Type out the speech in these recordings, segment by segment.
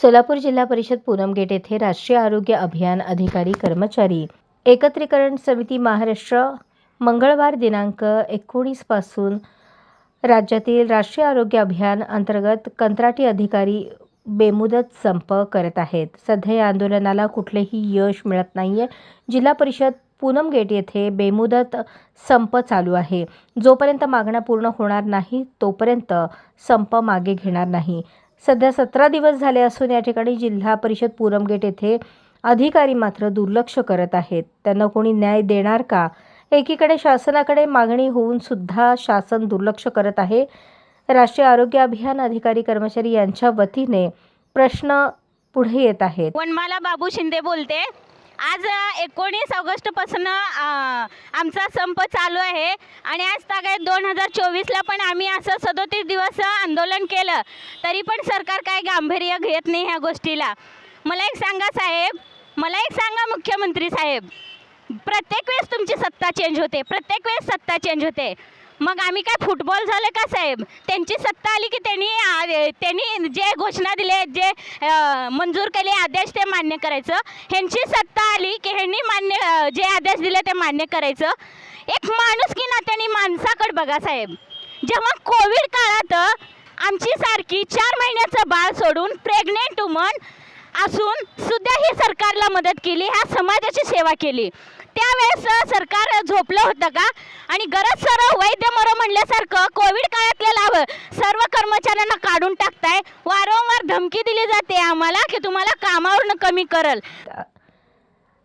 सोलापूर जिल्हा परिषद पूनम गेट येथे राष्ट्रीय आरोग्य अभियान अधिकारी कर्मचारी एकत्रीकरण समिती महाराष्ट्र मंगळवार दिनांक एकोणीसपासून राज्यातील राष्ट्रीय आरोग्य अभियान अंतर्गत कंत्राटी अधिकारी बेमुदत संप करत आहेत. सध्या या आंदोलनाला कुठलेही यश मिळत नाही आहे जिल्हा परिषद पूनम गेट येथे बेमुदत संप चालू आहे. जोपर्यंत मागण्या पूर्ण होणार नाही तोपर्यंत संप मागे घेणार नाही. सध्या सतरा दिवस झाले असून या ठिकाणी जिल्हा परिषद पुरमगेट गेट येथे अधिकारी मात्र दुर्लक्ष करत आहेत. त्यांना कोणी न्याय देणार का? एकीकडे शासनाकडे मागणी होऊन सुद्धा शासन दुर्लक्ष करत आहे. राष्ट्रीय आरोग्य अभियान अधिकारी कर्मचारी यांच्या वतीने प्रश्न पुढे येत आहेत. वनमाला बाबू शिंदे बोलते. आज एकोणीस ऑगस्टपासून आमचा संप चालू आहे आणि आज तागायत दोन हजार चोवीसला पण आम्ही असं सदोतीस दिवस आंदोलन केलं. तरी पण सरकार काय गांभीर्य घेत नाही ह्या गोष्टीला. मला एक सांगा साहेब. मला एक सांगा मुख्यमंत्री साहेब. प्रत्येक वेळेस तुमची सत्ता चेंज होते. प्रत्येक वेळेस सत्ता चेंज होते. मग आम्ही काय फुटबॉल झालं का साहेब? त्यांची सत्ता आली की त्यांनी त्यांनी जे घोषणा दिले जे मंजूर केले आदेश ते मान्य करायचं. ह्यांची सत्ता आली की ह्यांनी मान्य जे आदेश दिले ते मान्य करायचं. एक माणूस की नात्याने माणसाकडे बघा साहेब. जेव्हा कोविड काळात आमची सारखी चार महिन्याचं बाळ सोडून प्रेग्नेंट वुमन असून सुद्धा ही सरकारला मदत केली ह्या समाजाची सेवा केली. त्यावेळेस सरकार झोपलं होतं का? आणि गरज सर वैद्य मरो म्हणल्यासारखं कोविड काळातले लाभ सर्व कर्मचाऱ्यांना काढून टाकताय. वारंवार धमकी दिली जाते आम्हाला की तुम्हाला कामावरनं कमी करल.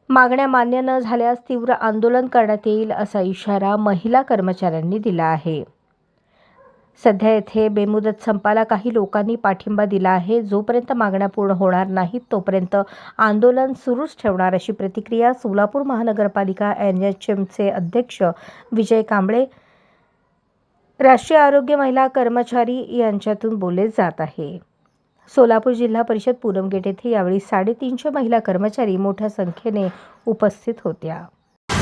मागण्या मान्य न झाल्यास तीव्र आंदोलन करण्यात येईल असा इशारा महिला कर्मचाऱ्यांनी दिला आहे. सध्या येथे बेमुदत संपाला काही लोकांनी पाठिंबा दिला आहे. जोपर्यंत मागण्या पूर्ण होणार नाहीत तोपर्यंत आंदोलन सुरूच ठेवणार अशी प्रतिक्रिया सोलापूर महानगरपालिका एन एच एमचे अध्यक्ष विजय कांबळे राष्ट्रीय आरोग्य महिला कर्मचारी यांच्यातून बोलले जात आहे. सोलापूर जिल्हा परिषद पुरमगेट येथे यावेळी साडेतीनशे महिला कर्मचारी मोठ्या संख्येने उपस्थित होत्या.